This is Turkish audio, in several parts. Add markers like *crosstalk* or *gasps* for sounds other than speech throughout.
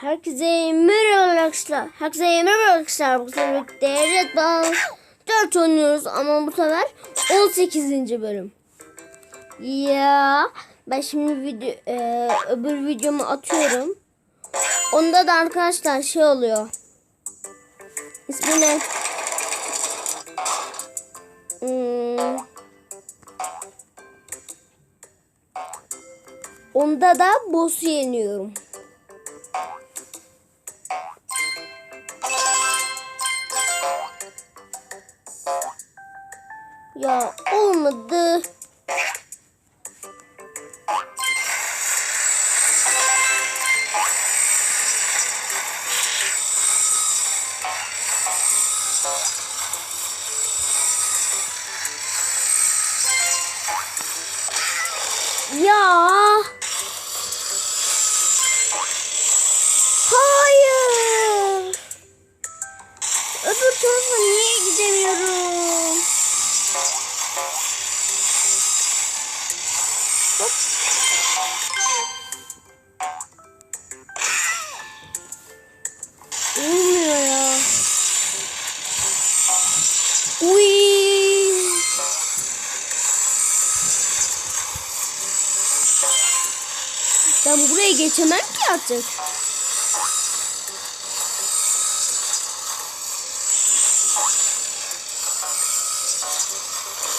Herkese merhaba arkadaşlar. Herkese merhaba arkadaşlar. Bu sefer Red Ball 4 oynuyoruz ama bu sefer 18. bölüm. Ya ben şimdi video e, öbür videomu atıyorum. Onda da arkadaşlar şey oluyor. İsmi ne? Hmm. Onda da boss'u yeniyorum. Ya olmadı. Artık.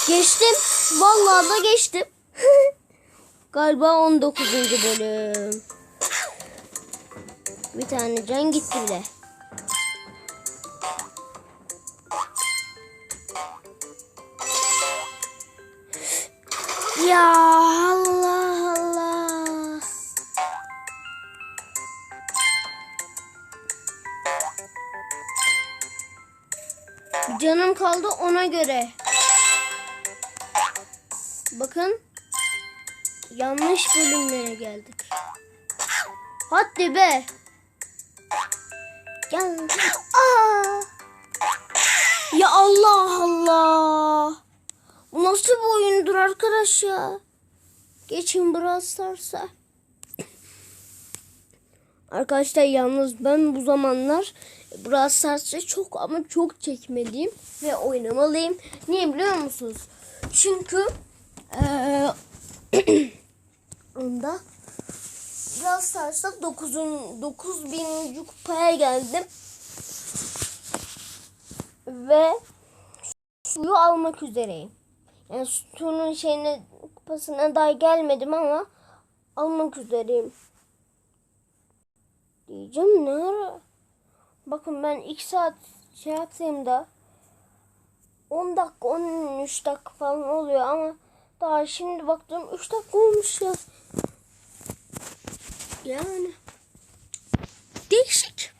Geçtim. Vallahi da geçtim. *laughs* Galiba 19. bölüm. Bir tane can gitti bile. Ya Canım kaldı ona göre. Bakın. Yanlış bölümlere geldik. Hadi be. Gel. Aa. Ya Allah Allah. Bu nasıl bir oyundur arkadaş ya? Geçin Brawl Stars'a. Arkadaşlar yalnız ben bu zamanlar Brawl Stars'ı çok ama çok çekmeliyim ve oynamalıyım. Niye biliyor musunuz? Çünkü eee *clears throat* onda Brawl Stars'ta 9. 9000. kupaya geldim. Ve suyu almak üzereyim. Yani suyun şeyine kupasına daha gelmedim ama almak üzereyim. Diyeceğim ne ara? Bakın ben 2 saat şey yaptığımda 10 dakika 13 dakika falan oluyor ama daha şimdi baktım 3 dakika olmuş ya. Yani değişik.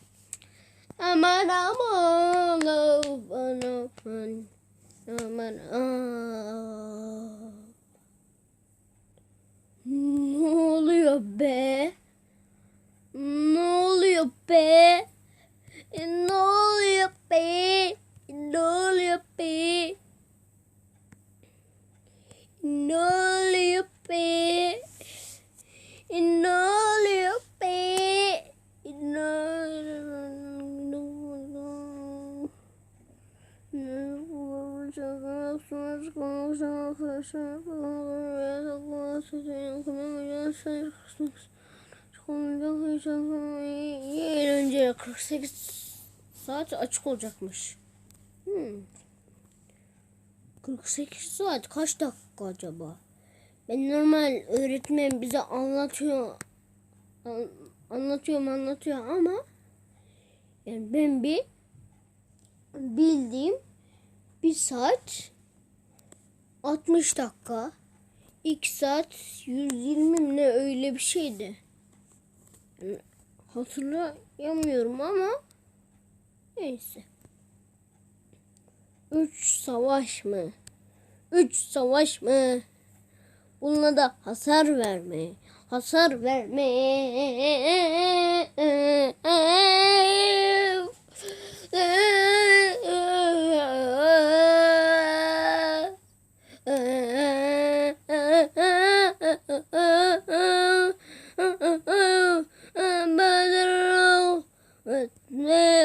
Aman aman aman aman aman aman. Ne oluyor be? Ne oluyor be? E, Ne oluyor be? E, Ne oluyor be? Ne oluyor be? E, Ne oluyor be? E, Ne önce 48 saat açık olacakmış. Hmm. 48 saat kaç dakika acaba? Ben normal öğretmen bize anlatıyor an- anlatıyorum anlatıyor ama yani ben bir bildiğim bir saat 60 dakika 2 saat 120 mi ne öyle bir şeydi. Hatırlayamıyorum ama neyse. 3 savaş mı? 3 savaş mı? Bununla da hasar verme. Hasar verme.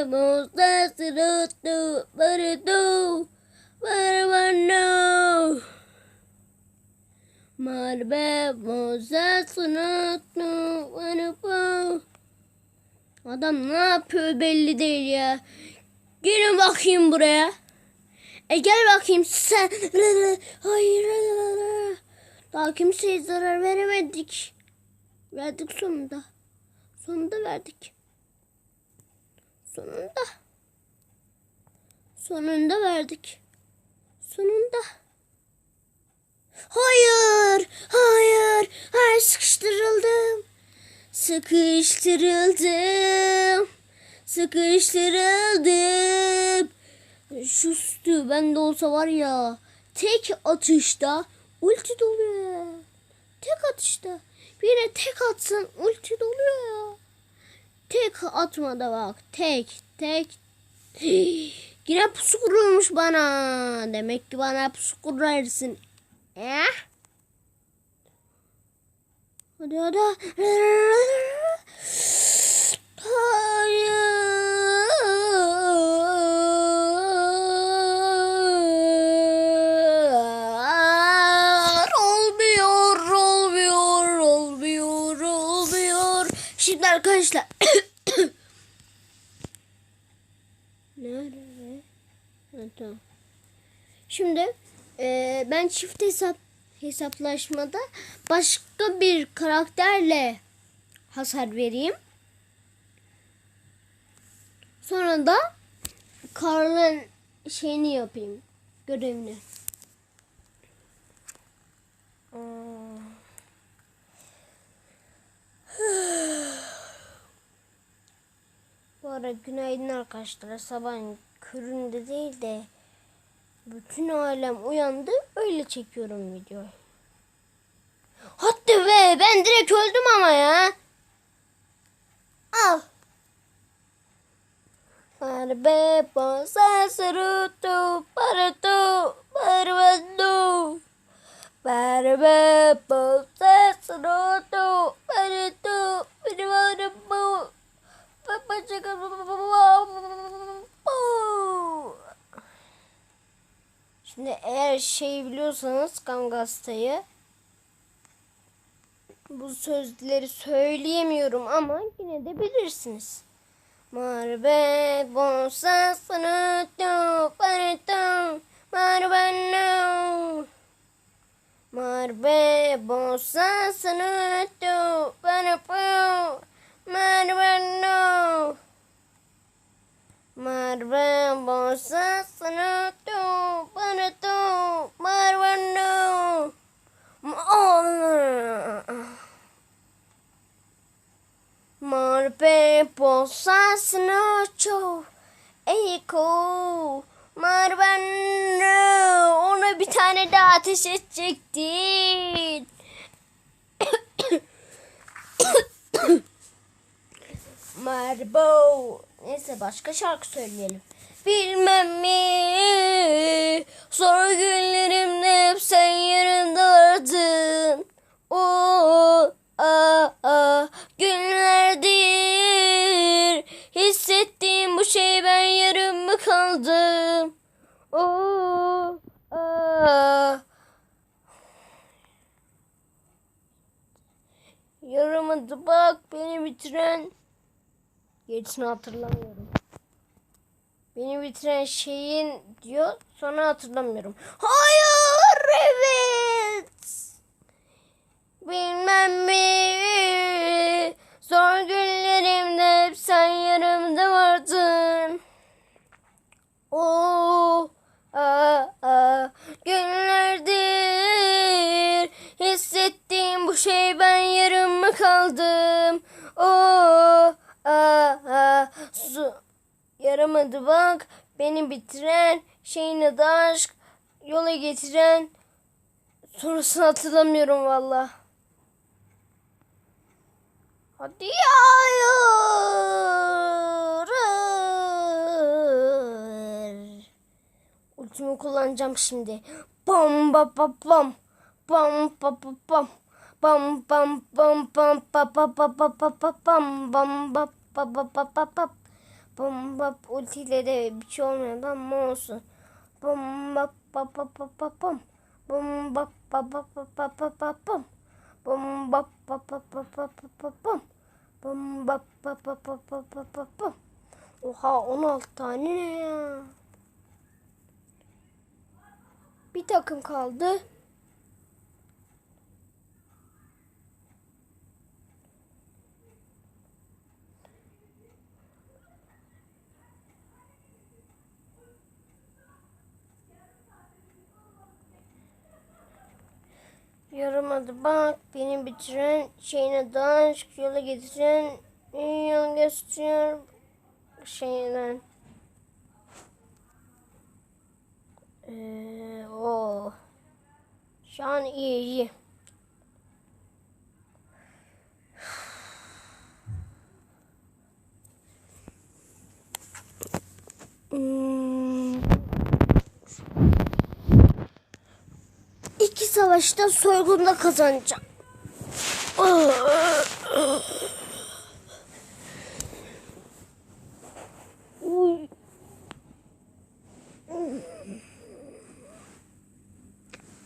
Vamos a hacerlo tú, para tú, para mano. Marbemos a hacerlo. Adam ne yapıyor belli değil ya. Gelin bakayım buraya. E gel bakayım sen. Hayır. Daha kimseye zarar veremedik. Verdik sonunda. Sonunda verdik. Sonunda. Sonunda verdik. Sonunda. Hayır. Hayır. Hayır sıkıştırıldım. Sıkıştırıldım. Sıkıştırıldım. Şu üstü bende olsa var ya tek atışta ulti doluyor. Tek atışta. Birine tek atsan ulti doluyor ya. Tek atmada bak. Tek tek. *gasps* Yine pusu kurulmuş bana. Demek ki bana pusu kurarsın. Eh? Hadi hadi. Çift hesap hesaplaşmada başka bir karakterle hasar vereyim. Sonra da Karl'ın şeyini yapayım. Görevini. *sighs* Bu ara günaydın arkadaşlar. Sabahın köründe değil de bütün alem uyandı öyle çekiyorum video. Hatta be ben direkt öldüm ama ya. Al. Harbe posa serutu paratu parvadu. Harbe posa serutu paratu parvadu. Papa çıkın. Şimdi eğer şeyi biliyorsanız Gamgasta'yı bu sözleri söyleyemiyorum ama yine de bilirsiniz. Marbe gonsasını tupartum marbanu Marbe gonsasını tupartum marbanu Marvamos sanato para to marvano. Marpe posas nocho eko marvano. Ona bir tane daha ateş edecektin. *coughs* Marbo. Neyse başka şarkı söyleyelim. Bilmem mi? Zor günlerimde hep sen yanımda vardın. O a a günlerdir hissettiğim bu şey ben yarım mı kaldım? O a Yaramadı bak beni bitiren. Gerisini hatırlamıyorum. Beni bitiren şeyin diyor sonra hatırlamıyorum. Hayır evet. Bilmem mi? Zor günlerimde hep sen yanımda Bak, beni bitiren, şeyine daşk, yola getiren. Sonrasını hatırlamıyorum valla. Hadi hayır. Ultimi kullanacağım şimdi. Bam ba ba bam. Bam ba ba bam. Bam bam bam bam ba ba ba ba ba bam bam ba ba ba ba ba Bomba ultiyle de bir şey olmuyordu ama olsun. Bomba pa pa pa pa pam. Bomba pa pa pa pa pa pa pam. Bomba pa pa pa pa pa pa pam. Bomba pa pa pa pa pa pa pam. Oha 16 tane ne ya? Bir takım kaldı. Yaramadı bak beni bitiren şeyine daha yola getiren yol gösteriyor şeyden. Ee, o. Şu an iyi iyi. Hmm. İki savaşta soygunda kazanacağım.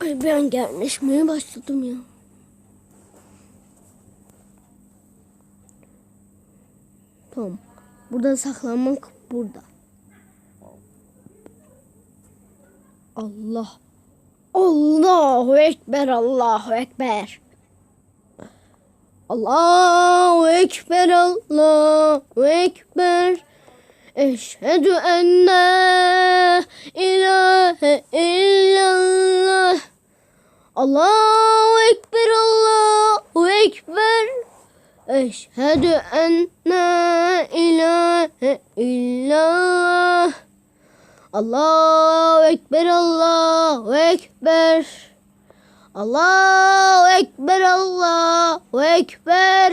Ay ben gerçekleşmeye başladım ya. Tamam. Burada saklanmak burada. Allah. Allahu Ekber, Allahu Ekber. Allahu Ekber, Allahu Ekber. Eşhedü en la ilahe illallah. Allahu Ekber, Allahu Ekber. Eşhedü en la ilahe illallah. Allahu Ekber, Allahu Ekber. Allahu Ekber, Allahu Ekber.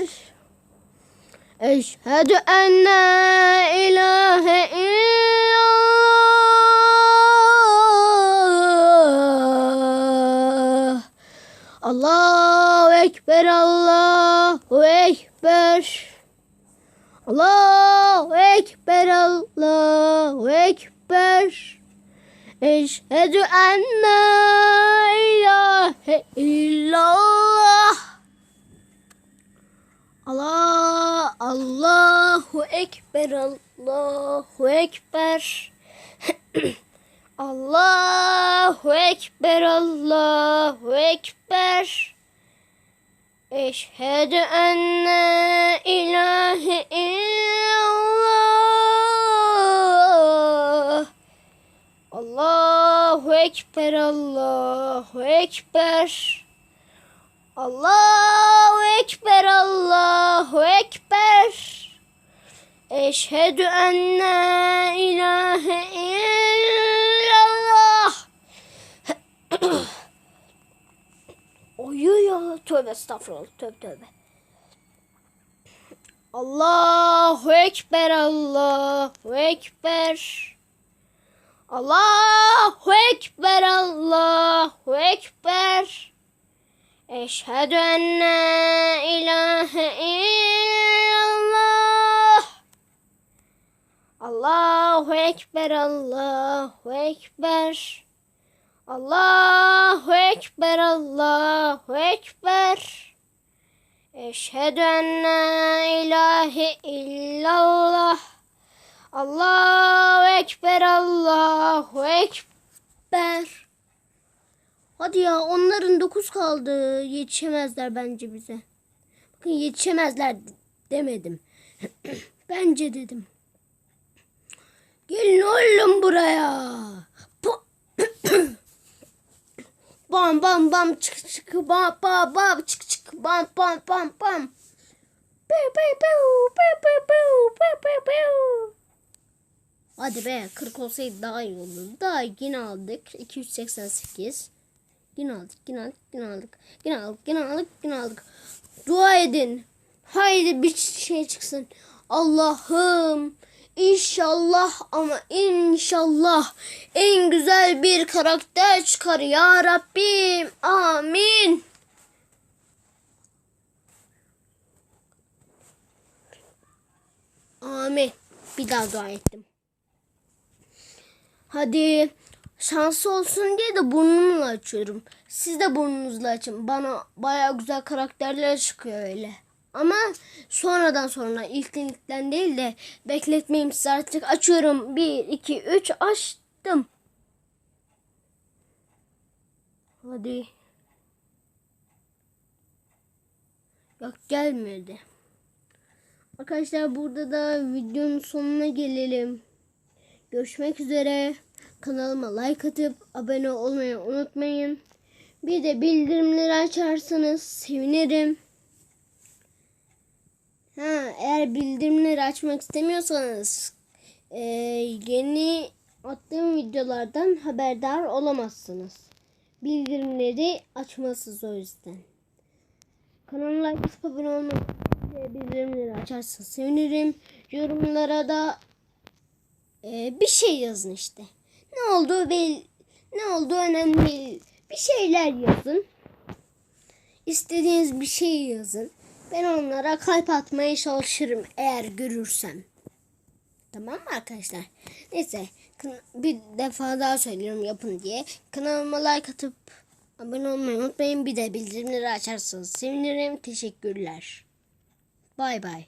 Eşhedü en la ilahe illallah. Allahu Ekber, Allahu Ekber. Allahu Ekber, Allahu Ekber. Eşhedü en la ilahe illallah. Allah, Allahu Ekber, Allahu Ekber. *clears throat* Allahu Ekber, Allahu Ekber. Eşhedü en la ilahe illallah. Allahu Ekber, Allahu Ekber. Allahu Ekber, Allahu Ekber. Eşhedü en la ilahe illallah. *coughs* Uyuyor. Tövbe estağfurullah. Tövbe tövbe. Allahu Ekber, Allahu Ekber. Allahu Ekber, Allahu Ekber. Eşhedü en la ilahe illallah. Allahu Ekber, Allahu Ekber. Allahu Ekber, Allahu Ekber. Eşhedü en la ilahe illallah. Allahu Ekber, Allahu Ekber. Hadi ya onların dokuz kaldı. Yetişemezler bence bize. Bakın yetişemezler demedim. *clears throat* bence dedim. Gelin oğlum buraya. *clears throat* bam bam bam çık çık bam bam bam çık çık bam bam bam bam. Pew pew pew pew pew pew pew pew. Hadi be 40 olsaydı daha iyi olurdu. Daha yine aldık. 288. Yine aldık, yine aldık, yine aldık. Yine aldık, yine aldık, yine aldık. Dua edin. Haydi bir şey çıksın. Allah'ım inşallah ama inşallah en güzel bir karakter çıkar ya Rabbim. Amin. Amin. Bir daha dua ettim. Hadi şansı olsun diye de burnumla açıyorum. Siz de burnunuzla açın. Bana baya güzel karakterler çıkıyor öyle. Ama sonradan sonra ilk linkten değil de bekletmeyeyim size artık açıyorum. 1, 2, 3 açtım. Hadi. Yok gelmedi. Arkadaşlar burada da videonun sonuna gelelim. Görüşmek üzere. Kanalıma like atıp abone olmayı unutmayın. Bir de bildirimleri açarsanız sevinirim. Ha, eğer bildirimleri açmak istemiyorsanız e, yeni attığım videolardan haberdar olamazsınız. Bildirimleri açmasız o yüzden. Kanalıma like atıp abone olmayı ve bildirimleri açarsanız sevinirim. Yorumlara da e, bir şey yazın işte. Ne olduğu bel ne olduğu önemli değil. Bir şeyler yazın. İstediğiniz bir şey yazın. Ben onlara kalp atmaya çalışırım eğer görürsem. Tamam mı arkadaşlar? Neyse bir defa daha söylüyorum yapın diye. Kanalıma like atıp abone olmayı unutmayın. Bir de bildirimleri açarsanız sevinirim. Teşekkürler. Bay bay.